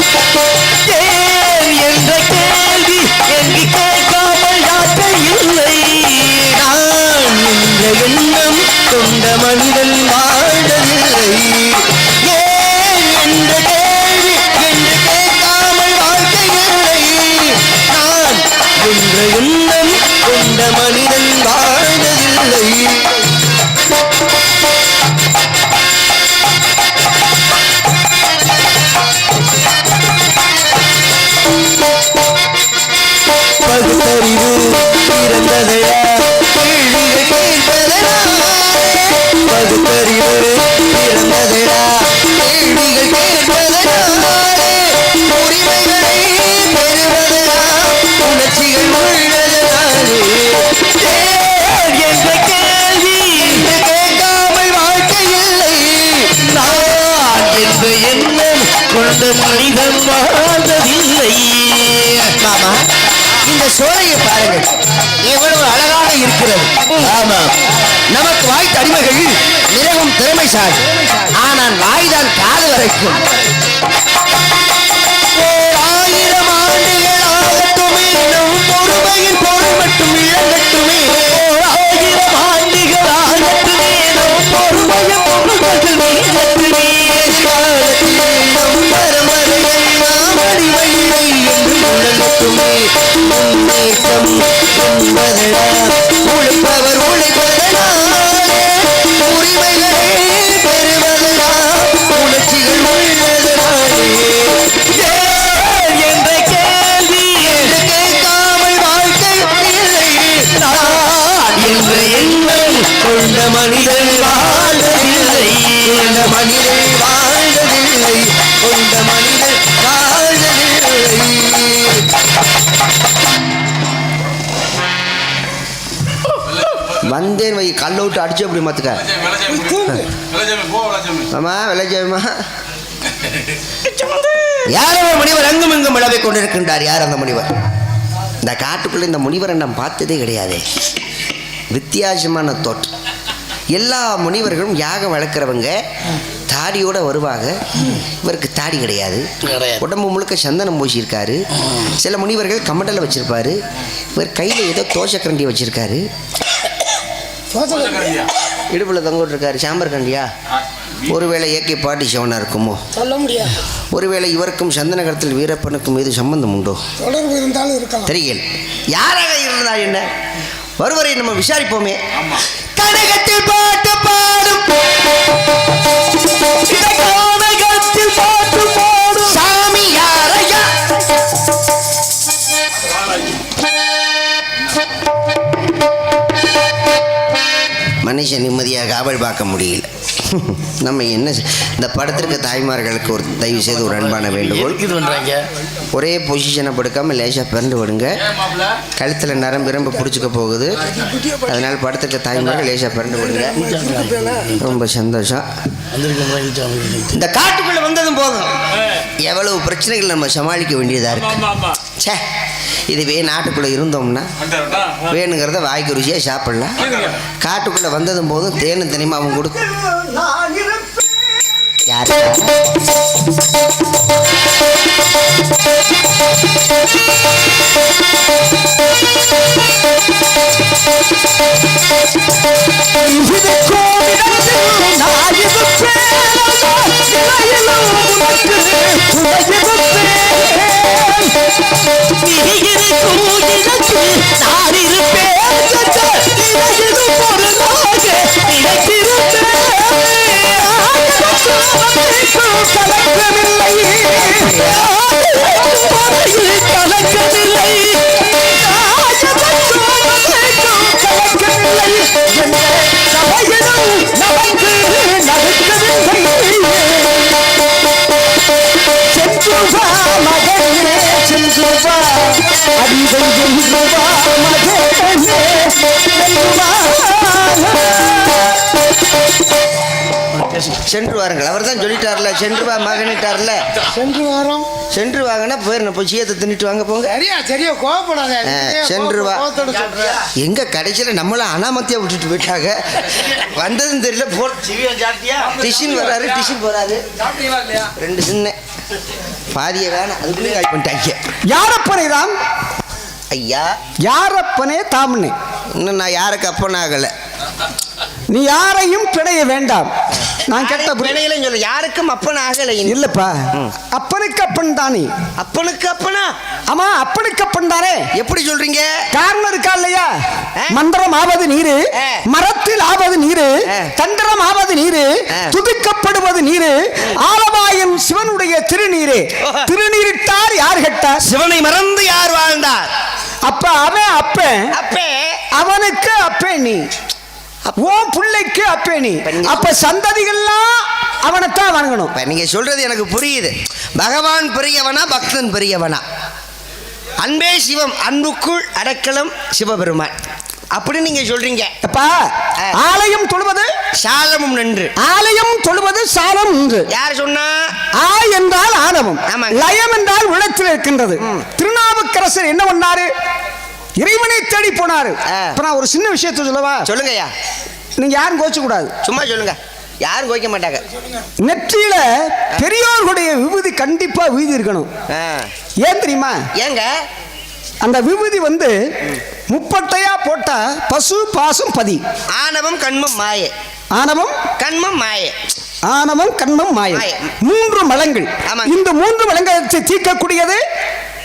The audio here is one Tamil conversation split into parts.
ஏன் பிறந்ததையா கேள்விகள் கேட்பதனா பகுத்தறிவு பிறந்ததையா கேள்விகள் கேட்பதனாலே உரிமைகளை பெறுவதனா உணர்ச்சிகள் உள்ளதனாலே என்ற கேள்வி கேட்காமல் வாழ்க்கை இல்லை நான் என்ற எண்ணம் கொண்ட மனிதன் வாழ்ந்ததில்லை. மாமா இந்த சோலையை பாருங்கள். இருக்கிறது. ஆமா. நமக்கு வாய்த்த அடிமைகள் மிகவும் திறமைசாலி. ஆனால் வாய்தான் காது வரைக்கும் கல்ல விட்டு அடிச்சு அப்படி மாத்துக்க? ஆமா விளைஜாமா யார் அவர் முனிவர் அங்கும் இங்கும் விளவை கொண்டிருக்கின்றார். யார் அந்த முனிவர்? இந்த காட்டுக்குள்ள இந்த முனிவரை நான் பார்த்ததே கிடையாதே. வித்தியாசமான தோற்றம். எல்லா முனிவர்களும் யாகம் வளர்க்குறவங்க தாடியோட வருவாங்க. இவருக்கு தாடி கிடையாது. உடம்பு முழுக்க சந்தனம் பூசியிருக்காரு. சில முனிவர்கள் கமண்டல வச்சிருப்பாரு. இவர் கையில் ஏதோ தோசைக்கரண்டி வச்சிருக்காரு. இடுப்பில் தொங்க விட்டுருக்காரு சாம்பர் கண்டியா ஒருவேளை ஏகே பாட்டி சிவனா இருக்குமோ? சொல்ல முடியாது. ஒருவேளை இவருக்கும் சந்தனகரத்தில் வீரப்பனுக்கும் ஏது சம்பந்தம் உண்டோ? தொடர்பு இருந்தாலும் இருக்கலாம். தெரியல. யாராக இருந்தால் என்ன? வருவரை நம்ம விசாரிப்போமே. கனகத்தில் பாட்டு பாடும். கனகத்தில் பாட்டு மனுஷன் நிம்மதியாக காவல் பார்க்க முடியல. நம்ம என்ன செ- இந்த படத்திற்கு தாய்மார்களுக்கு ஒரு தயவு செய்து ஒரு அன்பான வேண்டுகோள். இது பண்றாங்க? ஒரே பொசிஷனை படுக்காம லேசாக பிறண்டு விடுங்க. கழுத்தில் நரம்பு இரம்பு பிடிச்சிக்க போகுது. அதனால் படத்துக்கு தாய்மார்கள் லேசாக பிறண்டு விடுங்க. ரொம்ப சந்தோஷம். இந்த காட்டுக்குள்ள வந்ததும் போதும். எவ்வளவு பிரச்சனைகள் நம்ம சமாளிக்க வேண்டியதா இருக்கு. ச்சே. இதுவே நாட்டுக்குள்ள இருந்தோம்னா வேணுங்கிறத வாய்க்கு ருசியா சாப்பிடலாம். காட்டுக்குள்ள வந்ததும் போதும் தேனும் தனிமாவும் கொடுக்கும். யாரு? நான் இருப்பேன் நினைத்து பொருளாக நினைத்திருப்பேன் சென்று வாருங்கள். அவர் தான் சொல்லிட்டார்ல சென்று வா மகனிட்டார்ல. சென்று வாரம். சென்று வாங்கன்னா போயிடணும் போய் சீயத்தை தின்னுட்டு வாங்க போங்க. சரியா சரியா கோவப்படாத. சென்று வா. எங்க கடைசியில் நம்மள அனாமத்தியா விட்டுட்டு போயிட்டாங்க? வந்ததும் தெரியல போ டிஷின் வராரு டிஷின் போறாரு. ரெண்டு சின்ன. பாதிய வேணாம் அதுக்குள்ளே காலி பண்ணிட்டாங்க. யாரப்பனை ராம் ஐயா. யாரப்பனே தாமனே? இன்னும் நான் யாருக்கு அப்பன் ஆகலை. நீ யாரையும் பிணைய வேண்டாம். நான் கேட்ட பிணையிலும் சொல்ல. யாருக்கும் அப்பன் ஆகலை. இல்லப்பா. அப்பனுக்கு அப்பன் தானே? அப்பனுக்கு அப்பனா? ஆமா அப்பனுக்கு அப்பன் தானே? எப்படி சொல்றீங்க? காரணம் இருக்கா இல்லையா? மந்திரம் ஆவது நீரு. மரத்தில் ஆவது நீரு. தந்திரம் ஆவது நீரு. துதிக்கப்படுவது நீரு ஆலவாயம் சிவனுடைய திருநீரு. திருநீரிட்டார் யார் கெட்டார்? சிவனை மறந்து யார் வாழ்ந்தார்? அப்ப அவன் அப்பே. அவனுக்கு அப்பே நீ. உன் பிள்ளைக்கு அப்பே நீ. அப்ப சந்ததிகள்லாம் அவனைத்தான் வணங்கணும். இப்ப நீங்க சொல்றது எனக்கு புரியுது. பகவான் பெரியவனா பக்தன் பெரியவனா? அன்பே சிவம் அன்புக்குள் அடக்கலம் சிவபெருமான். அப்படி நீங்க சொல்றீங்க. அப்பா. ஆலயம் தொழுவது? சாலமும் நன்று. ஆலயம் தொழுவது சாலம் உண்டு யார் சொன்னா? ஆ என்றால் ஆணவம். லயம் என்றால் உள்ளத்தில் இருக்கின்றது. திருநாவுக்கரசர் என்ன பண்ணாரு? இறைவனை தேடி போனாரு. இப்ப நான் ஒரு சின்ன விஷயத்தை சொல்லவா? சொல்லுங்கய்யா. நீங்க யாரும் கோச்சு கூடாது சும்மா சொல்லுங்க. யாரும் கோய்க்க மாட்டாங்க. நெற்றியில பெரியோர்களுடைய விபூதி கண்டிப்பா விபூதி இருக்கணும். ஏன் தெரியுமா? ஏங்க? அந்த விபூதி வந்து முப்பட்டையா போட்டா பசு பாசம் பதி. ஆணவம் கண்மம் மாயே. ஆணவம் கண்மம் மாயே. ஆணவம் கண்மம் மாயம். மூன்று மலங்கள். இந்த மூன்று மலங்களை தீர்க்கக்கூடியது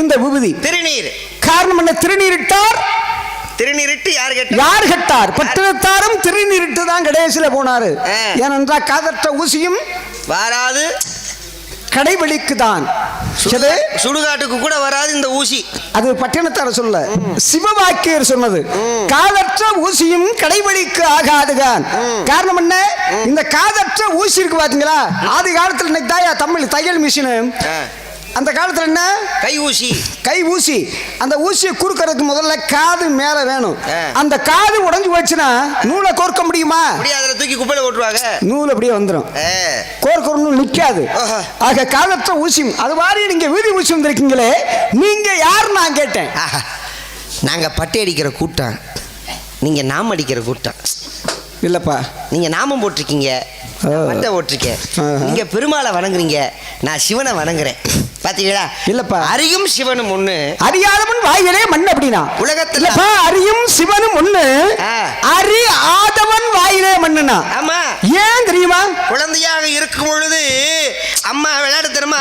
இந்த விபூதி. திருநீர். காரணம் என்ன? திருநீரிட்டார். திருநீரிட்டு யார் கேட்ட யார் கட்டார்? பட்டினத்தாரும் திருநீரிட்டு தான் கடைசியில போனாரு. ஏனென்றால் காதற்ற ஊசியும் வராது. கடைவெளிக்கு தான் சுடுகா- சுடுகாட்டுக்கு கூட வராது இந்த ஊசி. அது பட்டினத்தார சொல்ல. சிவவாக்கியர் சொன்னது. காதற்ற ஊசியும் கடைவெளிக்கு ஆகாதுகான். காரணம் என்ன? இந்த காதற்ற ஊசி இருக்கு பாத்தீங்களா? ஆதி காலத்துல இன்னைக்கு தாயா தமிழ் தையல் மிஷின். அந்த காலத்துல என்ன? கை ஊசி. கை ஊசி. அந்த ஊசியை குறுக்கறதுக்கு முதல்ல காது மேல வேணும். அந்த காது உடைஞ்சு போச்சுன்னா நூலை கோர்க்க முடியுமா? அதில் தூக்கி குப்பையில ஓட்டுவாங்க. நூல் அப்படியே வந்துடும் நூல் நிற்காது. ஆக காதற்ற ஊசி அது மாதிரி நீங்க வீதி ஊசி வந்திருக்கீங்களே நீங்க யார் நான் கேட்டேன். ஆஹா. நாங்க பட்டை அடிக்கிற கூட்டம். நீங்க நாம அடிக்கிற கூட்டம். இல்லப்பா. நீங்க நாமம் போட்டிருக்கீங்க. போட்டிருக்கேன். ஆஹா. நீங்க பெருமாளை வணங்குறீங்க. நான் சிவனை வணங்குறேன். பாத்தீங்களா? இல்லப்பா. அரியும் சிவனும் ஒண்ணு. அறியாதவன் வாயிலே மண் அப்படின்னா. உலகத்துல- அறியும் சிவனும் ஒண்ணு. அறி ஆதவன் வாயிலே மண்ணுனா. ஆமா. ஏன் தெரியுமா? குழந்தையாக இருக்கும் பொழுது அம்மா விளையாடுத்தனமா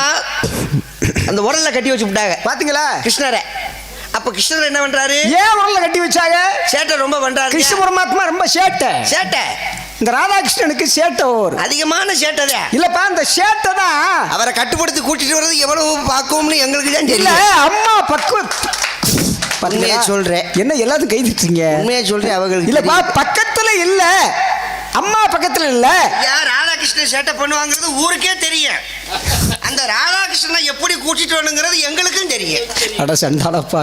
அந்த உரல்ல கட்டி வச்சு விட்டாங்க. பாத்தீங்களா? கிருஷ்ணரை. அப்ப கிருஷ்ணர் என்ன பண்றாரு? ஏன் உரல்ல கட்டி வச்சாங்க? சேட்டை ரொம்ப பண்றாரு கிருஷ்ண பரமாத்மா ரொம்ப சேட்டை. சேட்டை. இந்த ராதாகிருஷ்ணனுக்கு சேட்டை ஒரு அதிகமான சேட்டை இல்லப்பா இந்த சேட்டை தான். அவரை கட்டுப்படுத்தி கூட்டிட்டு வர்றது எவ்வளவு பார்க்கும்னு எங்களுக்கு தான் தெரியல அம்மா பக்குவம் உண்மையை சொல்றேன். என்ன எல்லாத்தையும் கைதிட்டீங்க உண்மையா சொல்றேன் அவங்களுக்கு இல்லப்பா பக்கத்துல இல்ல. அம்மா பக்கத்துல இல்ல. யார் ராதாகிருஷ்ணன் சேட்டை பண்ணுவாங்கிறது ஊருக்கே தெரியும். அந்த ராதாகிருஷ்ணனை எப்படி கூட்டிட்டு வரணுங்கிறது எங்களுக்கும் தெரியும். அட சண்டாளப்பா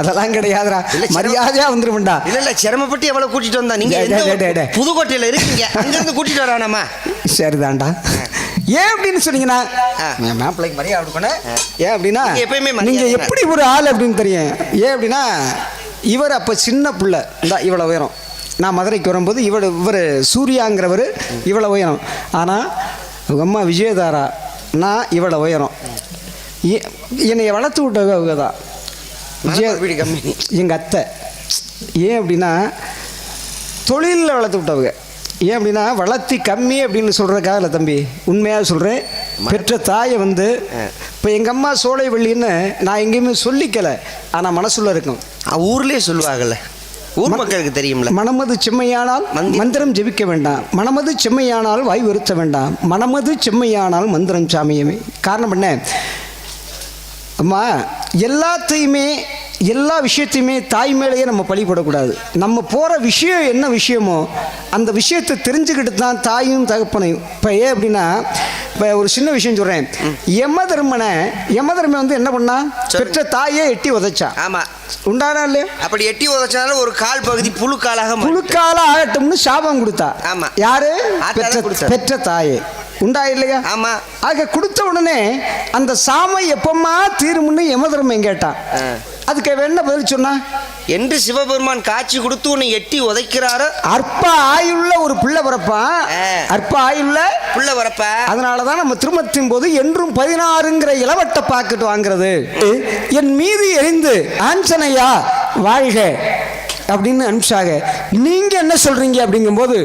அதெல்லாம் கிடையாதுடா. மரியாதையா வந்துருமெண்டா இல்ல இல்ல சிரமப்பட்டு எவ்வளவு கூட்டிட்டு வந்தா? நீங்க. புதுக்கோட்டையில இருக்கீங்க? அங்க இருந்து கூட்டிட்டு வரானாமா சரிதான்டா. ஏன் அப்படின்னு சொன்னீங்கன்னா ஆ. என் மாப்பிள்ளைக்கு மரியாதை கொடுக்கணும். ஏன் அப்படின்னா எப்பயுமே மரியாதை நீங்க தான். எப்படி ஒரு ஆள் அப்படின்னு தெரியும். ஏன் அப்படின்னா இவர் அப்ப சின்ன புள்ள. இந்த இவ்வளவு உயரம். நான் மதுரைக்கு வரும்போது இவர் இவர் சூர்யாங்கிறவர் இவ்வளவு உயரம். ஆனால் அம்மா விஜயதாரா நான் இவ்வளவு உயரம். என்னை வளர்த்து விட்டவங்க அவங்க தான் எங்கள் அத்தை. ஏன் அப்படின்னா தொழிலில் வளர்த்து விட்டவங்க ஏன் அப்படின்னா வளர்த்தி கம்மி அப்படின்னு சொல்கிறதுக்காக இல்லை தம்பி. உண்மையாக சொல்கிறேன் பெற்ற தாயை வந்து இப்போ எங்கள் அம்மா சோலைவள்ளின்னு நான் எங்கேயுமே சொல்லிக்கல. ஆனால் மனசுள்ள இருக்கும். ஊர்லயே சொல்லுவாங்கல்ல. ஊர் மக்களுக்கு தெரியும்ல. மனமது செம்மையானால் மந்திரம். ஜெபிக்க வேண்டாம். மனமது செம்மையானால் வாய் வருத்த வேண்டாம். மனமது செம்மையானால் மந்திரம் சாமியமே. காரணம் என்ன? அம்மா எல்லாத்தையுமே எல்லா விஷயத்தையுமே தாய் மேலேயே நம்ம பழிபடக்கூடாது நம்ம போகிற விஷயம் என்ன விஷயமோ அந்த விஷயத்தை தெரிஞ்சுக்கிட்டு தான் தாயும் தகப்பனையும். இப்போ ஏன் அப்படின்னா இப்போ ஒரு சின்ன விஷயம் சொல்கிறேன் யம தர்மனை யம தர்மன் வந்து என்ன பண்ணா? பெற்ற தாயே எட்டி உதைச்சான் ஆமா. உண்டானா இல்லையா? அப்படி எட்டி உதச்சனால ஒரு கால் பகுதி புழுக்காலாக. புழுக்கால ஆகட்டும்னு சாபம் கொடுத்தா. ஆமா. யாரு? பெற்ற தாயே. உண்டா இல்லையா? ஆமா. ஆக கொடுத்த உடனே அந்த சாமை எப்பமா தீரும்னு யமதர்மன் கேட்டான். ஆ. அதுக்கு என்ன பதில் சொன்னா? என்று சிவபெருமான் காட்சி கொடுத்து உன்னை எட்டி உதைக்கிறாரோ. அற்ப ஆயுள்ள ஒரு பிள்ளை பிறப்பான். அற்ப ஆயுள்ள? புள்ள வரப்ப அதனால தான் நம்ம திருமணத்தின் போது என்றும் பதினாறுங்கிற இளவட்ட பாக்கெட் வாங்குறது. என் மீது எரிந்து ஆஞ்சனையா வாழ்க அப்படின்னு அனுப்பிச்சாங்க. நீங்க என்ன சொல்றீங்க அப்படிங்கும்போது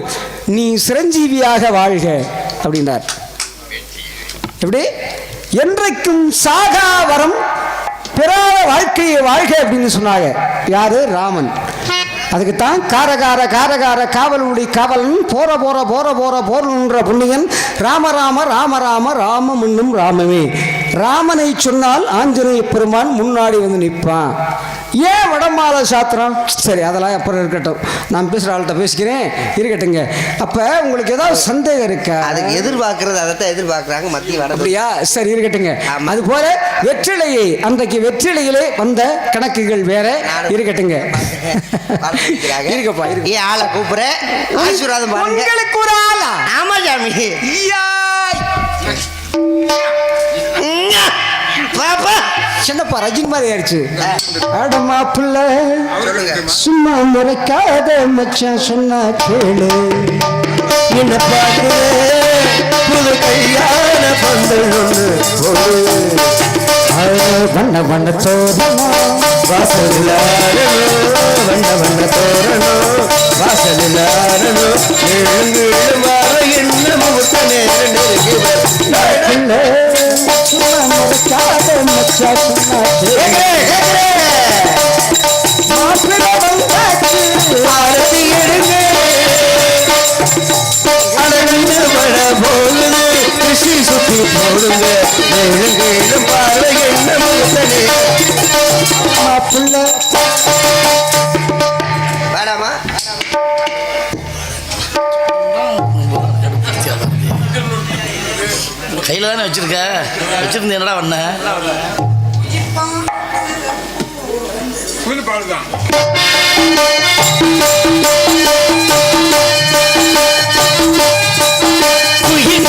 நீ சிரஞ்சீவியாக வாழ்க அப்படின்றார் எப்படி? என்றைக்கும் சாகா வரம் பிறாத வாழ்க்கையை வாழ்க அப்படின்னு சொன்னாங்க. யாரு? ராமன். அதுக்கு தான் காரகார காரகார காவலுடி காவலன் போற போற போற போற போறன்ற புண்ணியன் ராமராம ராமராம ராம ராமம் என்னும் ராமமே. ராமனை சொன்னால் ஆஞ்சநேய பெருமான் முன்னாடி வந்து நிற்பான். ஏன் வடமாலை சாத்திரம்? சரி அதெல்லாம் அப்புறம் இருக்கட்டும். நான் பேசுகிற ஆள்கிட்ட பேசிக்கிறேன். இருக்கட்டுங்க அப்போ உங்களுக்கு ஏதாவது சந்தேகம் இருக்கா? அதுக்கு எதிர்பார்க்கறது அதைத்தான் எதிர்பார்க்கறாங்க. மத்திய வட அப்படியா? சரி இருக்கட்டுங்க. அது போல வெற்றிலையை அன்றைக்கு வெற்றிலையிலே வந்த கணக்குகள் வேற இருக்கட்டுங்க இருக்கப்பா இருக்கு ஆளை கூப்பிடுற? ஆசீர்வாதம் பாருங்க. உங்களுக்கு ஒரு ஆளா? ஆமா சாமி. உம்மா. சின்னப்பா ரஜினி மாதிரி ஆயிடுச்சு. அடமா பிள்ளை சும்மா முறைக்காத மச்சான் சொன்னா கேளு. என்ன பார்க்கிற புது கல்யாண பந்தல் ஒன்று வண்ண வண்ண தோரணம். வாசலில் வண்ண வண்ண தோரணம் வாசலில் எழுந்து என்ன முகூர்த்த நேரம் நெருங்கி பிள்ளை சும்மா முறைக்காத மச்சான் வந்தாச்சு, எடுங்க. போகுது, கிருஷி சுத்தி போடுங்க. நெருங்கிடும் கையில் தானே வச்சிருக்க? வச்சிருந்து என்னடா பண்ண? குயில்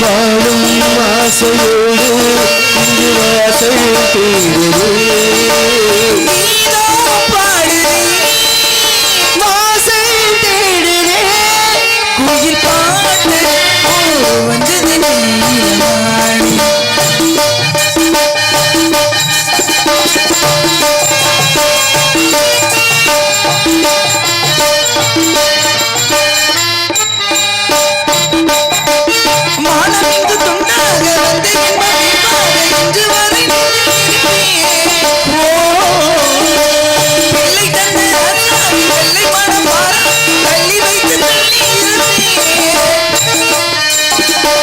வாழும் ஆசையோடு இங்கு வாசல் தேடுது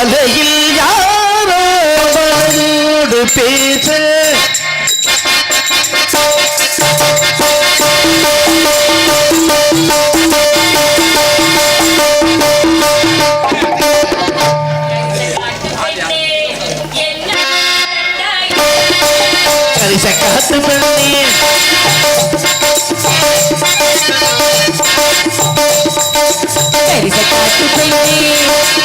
சாலையில் யாரோ பேச. காத்து பண்ணி. காத்து பண்ணி.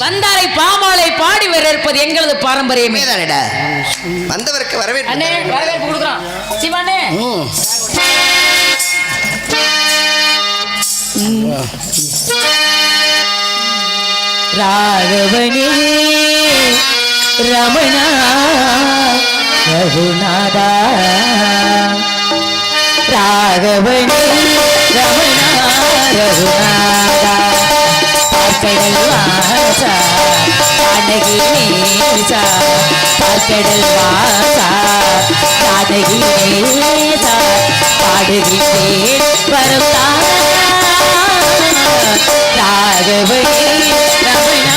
வந்தாரை பாமாலை பாடி வரவேற்பது எங்களது பாரம்பரியமே. தானடா வந்தவருக்கு வரவேற்பு அண்ணே வரவேற்பு கொடுக்குறோம் சிவானே. ராகவனே ரமணா ரகுநாதா. ராகவனே ரமணா ரகுநாதா. பார்க்கடல் வாசா தானகி நேசா பார்க்கடல் வாசா தானகி நேசா பாடுகிறேன் வரும் தாரகா ராகவனே ரமணா